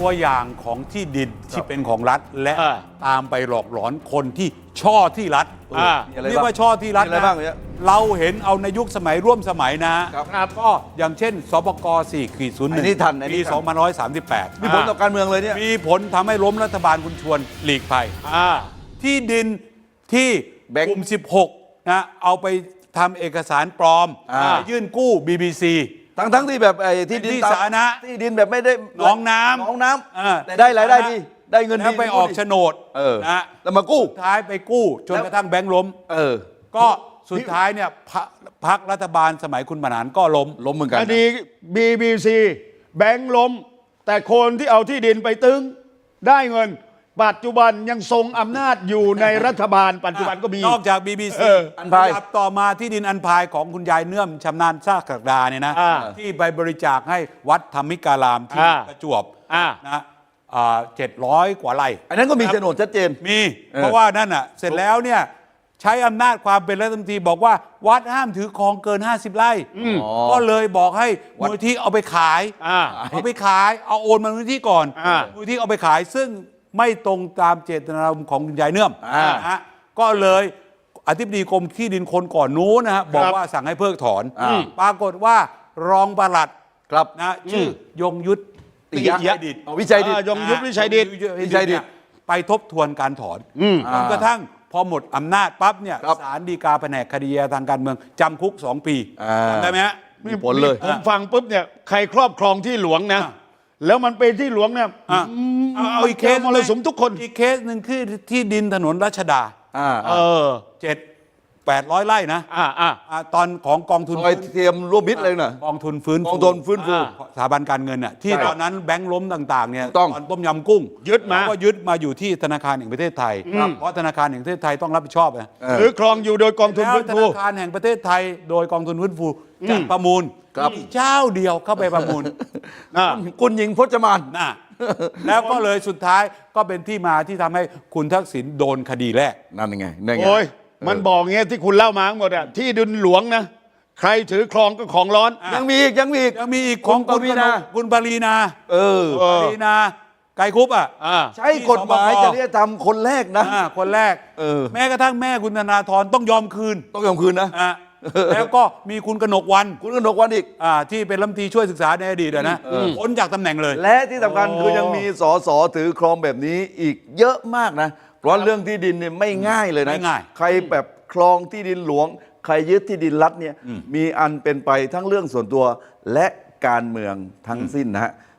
ตัวอย่างของที่ดินที่เป็นของรัฐและอ่าตามไปหลอกหลอนคนที่ช่อที่รัฐอ่า มีอะไรเรียกว่าช่อที่รัฐมีอะไรนะบ้างเนี่ยเราเห็นเอาในยุคสมัยร่วมสมัยนะครับครับก็อย่างเช่นสปก4ขีดศูนย์หอันึ่นงนี้ทันอันนี้ปีทัน 2538 มีผลต่อการเมืองเลยเนี่ย มีผลทำให้ล้มรัฐบาลคุณชวนหลีกภัย อ่า ที่ดินที่แบงค์กลุ่ม 16 นะ เอาไปทำเอกสารปลอมอ่า ไปยื่นกู้ BBC ทั้งทั้งที่แบบไอ้ที่ดินที่ตมสาธารณะที่ดินแบบไม่ได้หน้องน้ำหน้องน้อ่าำแต่ได้รายได้ดี ได้เงินดีแล้วไปออกโฉนดเออนะแล้วมากู้ สุดท้ายไปกู้จนแล้ว กระทั่งแบงค์ล้ม เออ ก็สุดท้ายเนี่ยพรรคพักรัฐบาลสมัยคุณบรรหารก็ล้ม ล้มเหมือนกันคดี BBC แบงค์ล้ม แต่คนที่เอาที่ดินไปตึงได้เงิน ปัจจุบันยังทรงอำนาจอยู่ในรัฐบาล ปัจจุบันก็มี นอกจาก BBC เอออันพายขยับต่อมาที่ดินอันพายของคุณยายเนื่อมชำนาญซากกระดาเนี่ยนะ อ่าที่ไปบริจาคให้วัดธรรมิการามที่อ่าประจวบอ่านะเจ็ดร้อยกว่าไร่ อันนั้นก็มีโฉนดชัดเจน มี เออ เพราะว่านั่นอะ เสร็จแล้วเนี่ยใช้อำนาจความเป็นรัฐมนตรีบอกว่าวัดห้ามถือครองเกิน 50 ไร่อ๋อก็เลยบอกให้มูลที่เอาไปขาย อ่า เอาไปขายเอาโอนมามูลที่ก่อนอ่ามูลที่เอาไปขายซึ่ง ไม่ตรงตามเจตนารมณ์ของคุณยายเนื่อมอ่า นะฮะก็เลยอธิบดีกรมที่ดินคนก่อนนู้นนะฮะบอกว่าสั่งให้เพิกถอนอ่า ปรากฏว่ารองปลัดครับ นะชื่อยงยุทธติยะติยะ ดิตอ๋อวิชัยดิตอ่ายงยุทธวิชัยดิต วิชัยดิตไปทบทวนการถอนจนกระทั่งพอหมดอำนาจปั๊บเนี่ยครับศาลฎีกาแผนกคดีทางการเมืองจำคุก 2 ปีอ่า จำได้ไหมฮะ มีผลเลย ผมฟังปุ๊บเนี่ยใครครอบครองที่หลวงนะ อะ แล้วมันเป็นที่หลวงเนี่ยอะมเอาเอาอีกเคสจมรสุมทุกคน อีกเคสหนึ่งคือที่ดินถนนรัชดา อ่า เออ เจ็ด แปดร้อยไร่นะอ่าอ่าอ่าตอนของกองทุนซอยเทียมร่วมมิตรเลยน่ะกองทุนฟื้นกองทุนฟื้นฟูอ่าสถาบันการเงินน่ะที่ใช่ตอนนั้นแบงค์ล้มต่างๆเนี่ยถูกต้องตอนต้มยำกุ้งยึดมาแล้วก็ยึดมาอยู่ที่ธนาคารแห่งประเทศไทยเพราะธนาคารแห่งประเทศไทยต้องรับผิดชอบนะ เออ หรือครองอยู่โดยกองทุนแล้วฟื้นธฟูนาคารแห่งประเทศไทย โดยกองทุนฟื้นฟูจัดประมูลครับ มีเจ้าเดียวเข้าไปประมูลอ่ากุลหญิงพจมาน นะแล้วก็เลยสุดท้ายก็เป็นที่มาที่ทำให้คุณทักษิณโดนคดีแรกนั่นไงนั่นไง โอ้ย มันบอกเงี้ยที่คุณเล่ามาทั้งหมดอะที่ดินหลวงนะ ใครถือครองก็ของร้อน ยังมีอีกยังมีอีก ยังมีอีกของของคุณปวีณา คุณปรีนาเออเออ ปรีนาไกรคุปอะอ่า ใช้กฎหมายจริยธรรมคนแรกนะ อ่าคนแรกเออ แม้กระทั่งแม่คุณธนาธรต้องยอมคืนต้องยอมคืนนะ อะแล้วก็มีคุณกนกวันคุณกนกวันอีก อ่าที่เป็นรัฐมนตรีช่วยศึกษาในอดีตอะนะพ้นจากตำแหน่งเลย และที่สำคัญโอ้คือยังมีสอสอถือครองแบบนี้อีกเยอะมากนะ เพราะเรื่องที่ดินเนี่ยไม่ง่ายเลยนะไม่ง่าย ใครแบบครองที่ดินหลวง ใครยึดที่ดินรัฐเนี่ยมีอันเป็นไปทั้งเรื่องส่วนตัวและการเมืองทั้งสิ้นนะฮะ